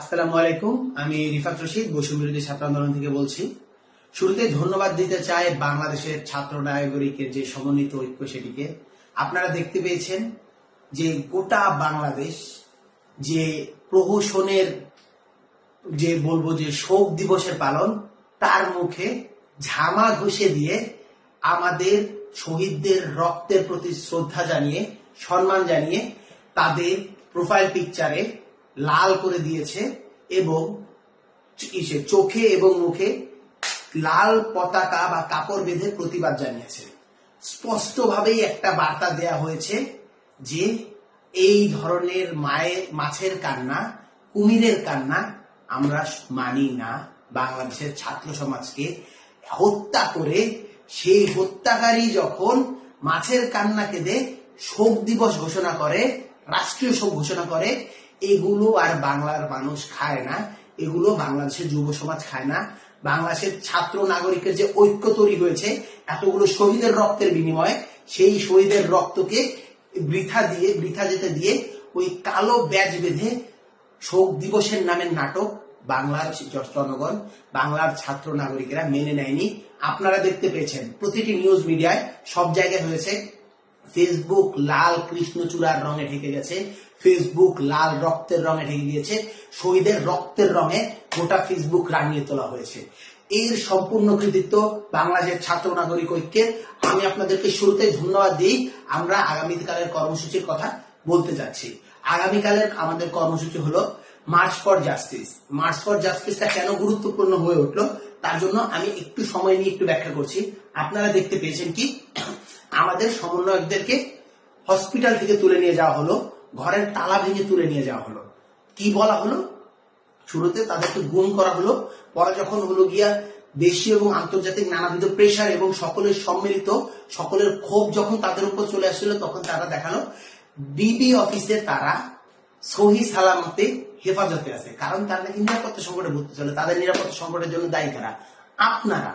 আসসালামু আলাইকুম, আমি রিফাত রশিদ বসুন বিরোধী ছাত্র আন্দোলন থেকে বলছি। শুরুতে ধন্যবাদ দিতে চাই বাংলাদেশের ছাত্র নাগরিকের যে সমন্বিত ঐক্য সেটিকে। আপনারা দেখতে পেয়েছেন যে গোটা বাংলাদেশ যে প্রহসনের যে বলব যে শোক দিবসের পালন, তার মুখে ঝামা ঘষে দিয়ে আমাদের শহীদদের রক্তের প্রতি শ্রদ্ধা জানিয়ে, সম্মান জানিয়ে তাদের প্রোফাইল পিকচারে লাল করে দিয়েছে এবং চোখে এবং মুখে লাল পতাকা বা কাপড় বেঁধে প্রতিবাদ জানিয়েছে। স্পষ্টভাবেই একটা বার্তা দেয়া হয়েছে যে এই ধরনের মায়ের, মাছের কান্না, কুমিরের কান্না আমরা মানি না। বাংলাদেশের ছাত্র সমাজকে হত্যা করে সেই হত্যাকারী যখন মাছের কান্না কেঁদে শোক দিবস ঘোষণা করে, রাষ্ট্রীয় শোক ঘোষণা করে এগুলো আর বাংলার মানুষ খায় না, এগুলো বাংলাদেশের যুব সমাজ খায় না। বাংলাদেশের ছাত্র নাগরিকের যে ঐক্য তৈরি হয়েছে, এতগুলো শহীদের রক্তের বিনিময়ে সেই শহীদের রক্তকে বৃথা দিয়ে, বৃথা যেতে দিয়ে ওই কালো ব্যাজ বেঁধে শোক দিবসের নামের নাটক বাংলার জনগণ, বাংলার ছাত্র নাগরিকেরা মেনে নেয়নি। আপনারা দেখতে পেয়েছেন, প্রতিটি নিউজ মিডিয়ায় সব জায়গায় হয়েছে। ফেসবুক লাল কৃষ্ণচূড়ার রঙে ঢেকে গেছে। ফেসবুক লাল রক্তের রঙে ঢেকে গিয়েছে। শহীদের রক্তের রঙে গোটা ফেসবুক রাঙিয়ে তোলা হয়েছে। এর সম্পূর্ণ কৃতিত্ব বাংলাদেশের ছাত্র নাগরিক ঐক্যের। আমি আপনাদেরকে শুরুতে ধন্যবাদ দিই। আমরা আগামীকালের কর্মসূচির কথা বলতে যাচ্ছি। আগামীকালের আমাদের কর্মসূচি হলো march for justice march for জাস্টিসটা কেন গুরুত্বপূর্ণ হয়ে উঠল, তার জন্য আমি একটু সময় নিয়ে একটু ব্যাখ্যা করছি। আপনারা দেখতে পেয়েছেন কি? আমাদের সমন্বয়কদেরকে হসপিটাল থেকে তুলে নিয়ে যাওয়া হলো, ঘরের তালা ভেঙে তুলে নিয়ে যাওয়া হলো। কি বলা হলো? শুরুতে তাদেরকে গুম করা হলো, পরে যখন হলো গিয়া দেশীয় এবং আন্তর্জাতিক নানাবিধ প্রেশার এবং সকলের সম্মিলিত, সকলের ক্ষোভ যখন তাদের উপর চলে আসছিল, তখন তারা দেখাল ডিবি অফিসে তারা সহি সালামতে হেফাজতে আছে। কারণ তারা নাকি নিরাপত্তা সংকটে ভর্তি চলে। তাদের নিরাপত্তা সংকটের জন্য দায়ী কারা? আপনারা।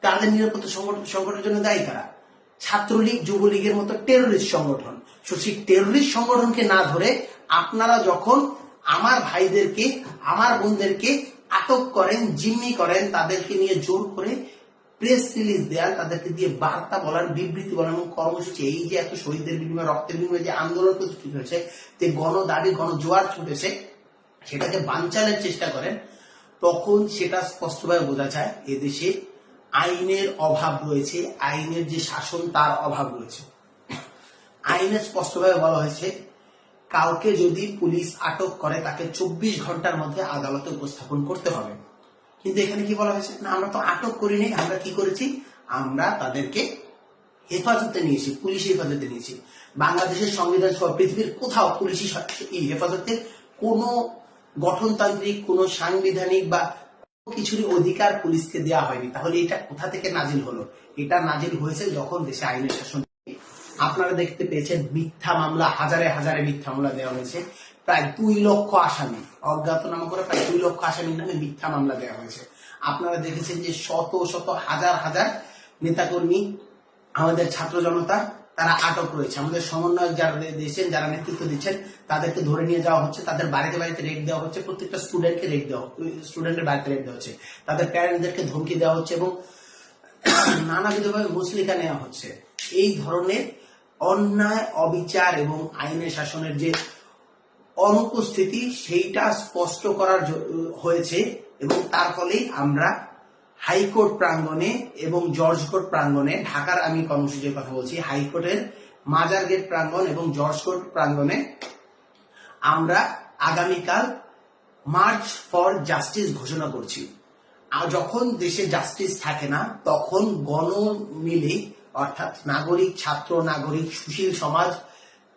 তাদের নিরাপত্তা সংকট- সংকটের জন্য দায়ী কারা? ছাত্রলীগ, যুবলীগের মতো টেরোরিস্ট সংগঠন। তো সেই টেরোরিস্ট সংগঠনকে না ধরে আপনারা যখন আমার ভাইদেরকে, আমার বোনদেরকে আটক করেন, জিম্মি করেন, তাদেরকে নিয়ে জোর করে প্রেস রিলিজ দেওয়ার তাদেরকে দিয়ে বার্তা বলার, বিবৃতি বলার এবং কর্মসূচি, এই যে এত শহীদদের বিনিময়ে রক্তের বিনিময়ে যে আন্দোলন প্রতিষ্ঠিত হয়েছে, যে গণ দাবি গণ জোয়ার ছুটেছে, সেটাকে বানচালের চেষ্টা করেন, তখন সেটা স্পষ্টভাবে বোঝা যায়, এদেশে আইনের অভাব রয়েছে, আইনের যে শাসন তার অভাব রয়েছে। আইনে স্পষ্টভাবে বলা হয়েছে, কাউকে যদি পুলিশ আটক করে, তাকে চব্বিশ ঘণ্টার মধ্যে আদালতে উপস্থাপন করতে হবে। কিন্তু এখানে কি বলা হয়েছে? না, আমরা তো আটক করিনি আমরা কি করেছি? আমরা তাদেরকে হেফাজতে নিয়েছি, পুলিশ হেফাজতে নিয়েছি। বাংলাদেশের সংবিধান সহ পৃথিবীর কোথাও পুলিশি হেফাজতের কোনো গঠনতান্ত্রিক, কোনো সাংবিধানিক বা কিছুরই অধিকার পুলিশকে দেওয়া হয়নি। তাহলে এটা কোথা থেকে নাজিল হলো? এটা নাজিল হয়েছে যখন দেশে আইনের শাসন আপনারা দেখতে পেয়েছেন মিথ্যা মামলা, হাজারে হাজারে মিথ্যা মামলা দেওয়া হয়েছে। প্রায় দুই লক্ষ আসামি, অজ্ঞাতনামা করে প্রায় দুই লক্ষ আসামির নামে মিথ্যা মামলা দেওয়া হয়েছে। আপনারা দেখেছেন যে শত শত, হাজার হাজার নেতাকর্মী, আমাদের ছাত্র জনতা তারা আটক রয়েছে। আমাদের সমন্বয়ক যারা দিয়েছেন যারা নেতৃত্ব দিচ্ছেন, তাদেরকে ধরে নিয়ে যাওয়া হচ্ছে। তাদের বাড়িতে বাড়িতে রেট দেওয়া হচ্ছে। প্রত্যেকটা স্টুডেন্টকে রেট দেওয়া স্টুডেন্টের বাড়িতে রেট দেওয়া হচ্ছে। তাদের প্যারেন্টদেরকে ধমকি দেওয়া হচ্ছে এবং নানাবিধভাবে মুসলিকা নেওয়া হচ্ছে। এই ধরনের অন্যায়, অবিচার এবং আইনের শাসনের যে অনুপস্থিতি, সেইটা স্পষ্ট করার হয়েছে এবং তার ফলেই আমরা হাইকোর্ট প্রাঙ্গণে এবং জর্জ কোর্ট প্রাঙ্গণে, ঢাকার আমি কর্মসূচির কথা বলছি, হাইকোর্টের মাজার গেট প্রাঙ্গণ এবং জর্জ কোর্ট প্রাঙ্গণে আমরা আগামীকাল মার্চ ফর জাস্টিস ঘোষণা করছি। যখন দেশে জাস্টিস থাকে না, তখন গণ মিলে অর্থাৎ নাগরিক, ছাত্র, নাগরিক, সুশীল সমাজ,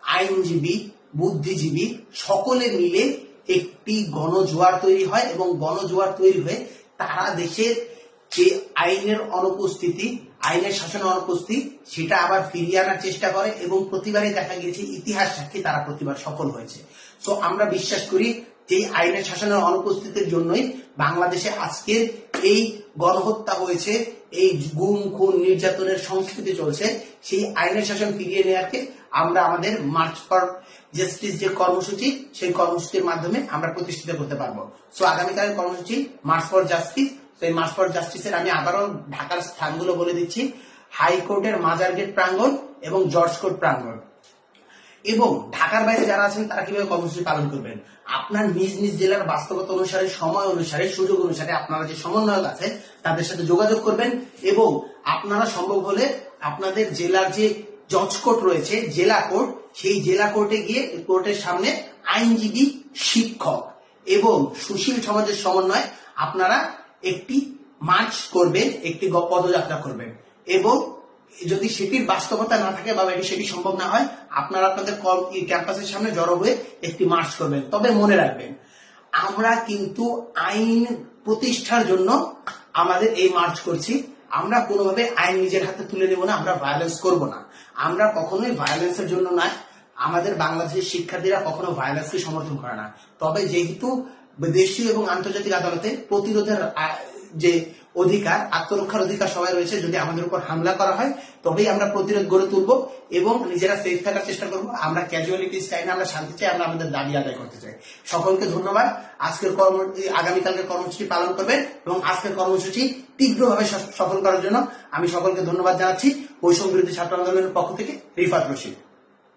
আইনজীবী, বুদ্ধিজীবী, সকলে মিলে একটি গণজোয়ার তৈরি হয় এবং গণজোয়ার তৈরি হয়ে তারা দেশের যে আইনের অনুপস্থিতি, আইনের শাসনের অনুপস্থিতি, সেটা আবার ফিরিয়ে আনার চেষ্টা করে এবং প্রতিবারই দেখা গিয়েছে ইতিহাস সাক্ষী তারা প্রতিবার সফল হয়েছে। তো আমরা বিশ্বাস করি যে আইনের শাসনের অনুপস্থিতির জন্যই বাংলাদেশে আজকের এই গণহত্যা হয়েছে, এই গুম, খুন, নির্যাতনের সংস্কৃতি চলছে, সেই আইনের শাসন ফিরিয়ে নেওয়াকে আমরা আমাদের মার্চ ফর জাস্টিস যে কর্মসূচি, সেই কর্মসূচির মাধ্যমে আমরা প্রতিষ্ঠিত করতে পারব। সো আগামীকালের কর্মসূচি মার্চ ফর জাস্টিস সেই মার্চ ফর জাস্টিসের আমি আবারও ঢাকার স্থানগুলো বলে দিচ্ছি। হাইকোর্টের মাজার গেট প্রাঙ্গণ এবং জর্জ কোর্ট প্রাঙ্গণ। এবং ঢাকার বাইরে যারা আছেন, তারা কীভাবে কর্মসূচি পালন করবেন? আপনার নিজ নিজ জেলার বাস্তবতা অনুসারে, সময় অনুসারে, সুযোগ অনুসারে আপনারা যে সমন্বয়ক আছে তাদের সাথে যোগাযোগ করবেন এবং আপনারা সম্ভব হলে আপনাদের জেলার যে জজ কোর্ট রয়েছে, জেলা কোর্ট, সেই জেলা কোর্টে গিয়ে কোর্টের সামনে আইনজীবী শিক্ষক এবং সুশীল সমাজের সমন্বয় আপনারা একটি মার্চ করবেন একটি পদযাত্রা করবেন এবং যদি সেটির বাস্তবতা না থাকে বা সেটি সম্ভব না হয়, আপনারা আপনাদের ক্যাম্পাসের সামনে জড়ো হয়ে একটি মার্চ করবেন। তবে মনে রাখবেন, আমরা কিন্তু আইন প্রতিষ্ঠার জন্য আমাদের এই মার্চ করছি। আমরা কোনোভাবে আইন নিজের হাতে তুলে নেব না, আমরা ভায়োলেন্স করব না। আমরা কখনোই ভায়োলেন্সের জন্য নয়। আমাদের বাংলাদেশের শিক্ষার্থীরা কখনো ভায়োলেন্সকে সমর্থন করে না। তবে যেহেতু দেশীয় এবং আন্তর্জাতিক আদালতে প্রতিরোধের যে অধিকার, আত্মরক্ষার অধিকার সবাই রয়েছে, যদি আমাদের উপর হামলা করা হয়, তবেই আমরা প্রতিরোধ গড়ে তুলব এবং নিজেরা সেফ থাকার চেষ্টা করব। আমরা ক্যাজুয়ালিটিস চাই না, আমরা শান্তি চাই, আমরা আমাদের দাবি আদায় করতে চাই। সকলকে ধন্যবাদ। আজকের কর্ম আগামীকালকের কর্মসূচি পালন করবেন এবং আজকের কর্মসূচি তীব্রভাবে সফ- সফল করার জন্য আমি সকলকে ধন্যবাদ জানাচ্ছি। বৈষম্য বিরোধী ছাত্র আন্দোলনের পক্ষ থেকে রিফাত রশিদ।